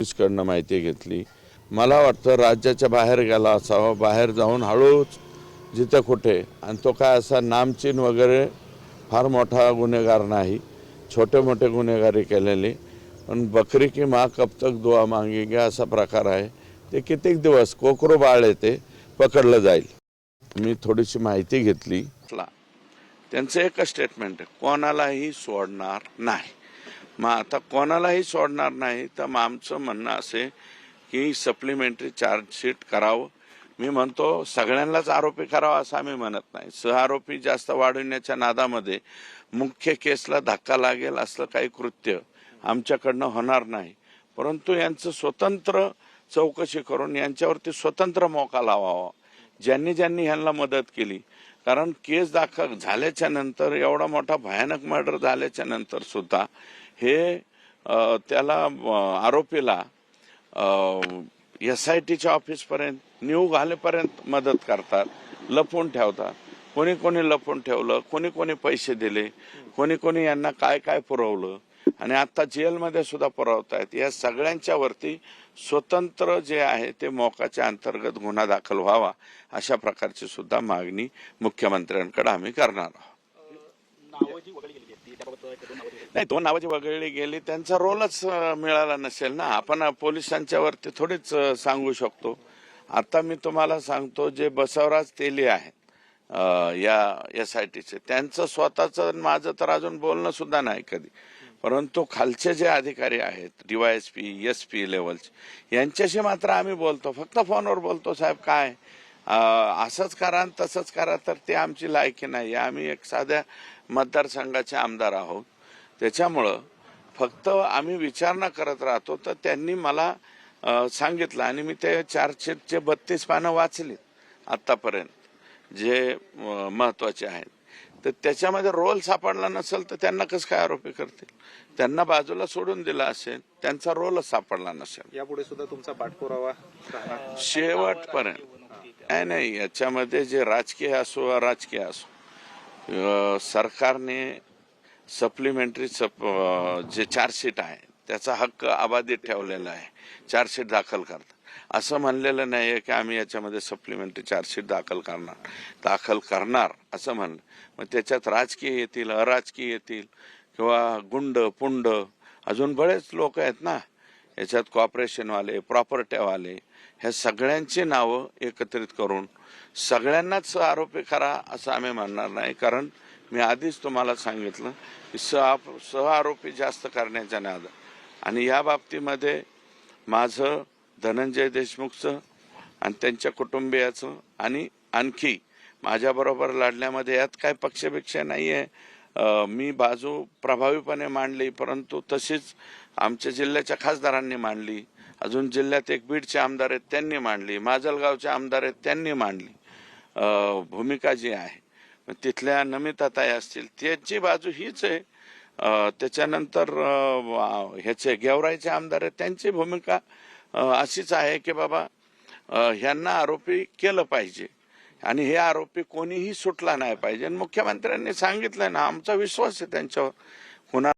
पोलिसकडनं माहिती घेतली. मला वाटतं राज्याच्या बाहेर गेला असावा बाहेर जाऊन हळूच जिथं कुठे आणि तो काय असा नामचीन वगैरे फार मोठा गुन्हेगार नाही. छोटे मोठे गुन्हेगारी केलेले. पण बकरी की मा कब तक दुआ घ्या असा प्रकार आहे. ते कित्येक दिवस कोकरो बाळ येते पकडलं जाईल. मी थोडीशी माहिती घेतली. त्यांचं एकच स्टेटमेंट आहे कोणालाही सोडणार नाही. मग आता कोणालाही सोडणार नाही तर मग आमचं म्हणणं असे की सप्लिमेंटरी चार्जशीट करावं. मी म्हणतो सगळ्यांनाच आरोपी करावा असं आम्ही म्हणत नाही. सहआरोपी जास्त वाढविण्याच्या नादामध्ये मुख्य केसला धक्का लागेल असलं काही कृत्य आमच्याकडनं होणार नाही. परंतु यांचं स्वतंत्र चौकशी करून यांच्यावरती स्वतंत्र मोका लावावा. ज्यांनी ज्यांनी ह्यांना मदत केली कारण केस दाखल झाल्याच्यानंतर एवढा मोठा भयानक मर्डर झाल्याच्यानंतर सुद्धा हे त्याला आरोपीला एस आय टीच्या ऑफिसपर्यंत न्यू घालेपर्यंत मदत करतात लपवून ठेवतात. कोणी कोणी लपवून ठेवलं कोणी कोणी पैसे दिले कोणी कोणी यांना काय काय पुरवलं आणि आता जेलमध्ये सुद्धा पुरवतायत. या सगळ्यांच्या वरती स्वतंत्र जे आहे ते मोकाच्या अंतर्गत गुन्हा दाखल व्हावा अशा प्रकारची सुद्धा मागणी मुख्यमंत्र्यांकडे आम्ही करणार आहोत. नावं वगळली गेली दोन नावं नाही दोन नावाची वगळली गेली त्यांचा रोलच मिळाला नसेल ना. आपण पोलिसांच्या वरती थोडीच सांगू शकतो. आता मी तुम्हाला सांगतो जे बसवराज तेली आहेत या एस आय टीचे त्यांचं स्वतःचं माझं तर अजून बोलणं सुद्धा नाही कधी. परंतु खालचे जे अधिकारी आहेत डीवायएसपी एस पी लेवलचे यांच्याशी मात्र आम्ही बोलतो. फक्त फोनवर बोलतो साहेब काय? असंच करा आणि तसंच करा तर ते आमची लायकी नाही. आम्ही एक साध्या मतदारसंघाचे आमदार आहोत. त्याच्यामुळं फक्त आम्ही विचारणा करत राहतो. तर त्यांनी मला सांगितलं आणि मी ते चारशेचे बत्तीस पानं वाचली आतापर्यंत जे महत्त्वाचे महत्त्वाचे आहेत. तर त्याच्यामध्ये रोल सापडला नसेल तर त्यांना कसं काय आरोपी करतील? त्यांना बाजूला सोडून दिला असेल त्यांचा रोलच सापडला नसेल. यापुढे सुद्धा तुमचा पाठपुरावा शेवटपर्यंत. नाही नाही याच्यामध्ये जे राजकीय असो अराजकीय असो सरकारने सप्लिमेंटरी सप जे चार्जशीट आहे त्याचा हक्क अबाधित ठेवलेला आहे. चार्जशीट दाखल करतात. असं म्हणलेलं नाही आहे की आम्ही याच्यामध्ये सप्लिमेंटरी चार्जशीट दाखल करणार. दाखल करणार असं म्हणलं. मग त्याच्यात राजकीय येतील अराजकीय येतील किंवा गुंड पुंड अजून बरेच लोक आहेत ना. याच्यात कॉपरेशनवाले प्रॉपर्ट्यावाले ह्या सगळ्यांची नावं एकत्रित करून सगळ्यांनाच आरोपी करा असं आम्ही म्हणणार नाही. कारण मी आधीच तुम्हाला सांगितलं की सह सह आरोपी जास्त करण्याच्या नाद आणि या बाबतीमध्ये माझं धनंजय देशमुखचं आणि त्यांच्या कुटुंबियाचं आणि आणखी माझ्याबरोबर लढण्यामध्ये यात काय पक्षपेक्षा नाही आहे मी बाजू प्रभावीपणे मांडली परंतु तशीच आमच्या जिल्ह्याच्या खासदारांनी मांडली. अजून जिल्ह्यात एक बीडचे आमदार आहेत त्यांनी मांडली. माजलगावचे आमदार आहेत त्यांनी मांडली. भूमिका जी आहे मग तिथल्या नमिताताई असतील त्यांची बाजू हीच आहे. त्याच्यानंतर ह्याचे गेवराईचे आमदार आहेत त्यांची भूमिका अशीच आहे की बाबा ह्यांना आरोपी केलं पाहिजे. आणि हे आरोपी कोणीही सुटला नाही पाहिजे. आणि मुख्यमंत्र्यांनी सांगितलं ना आमचा विश्वास आहे त्यांच्यावर. होणार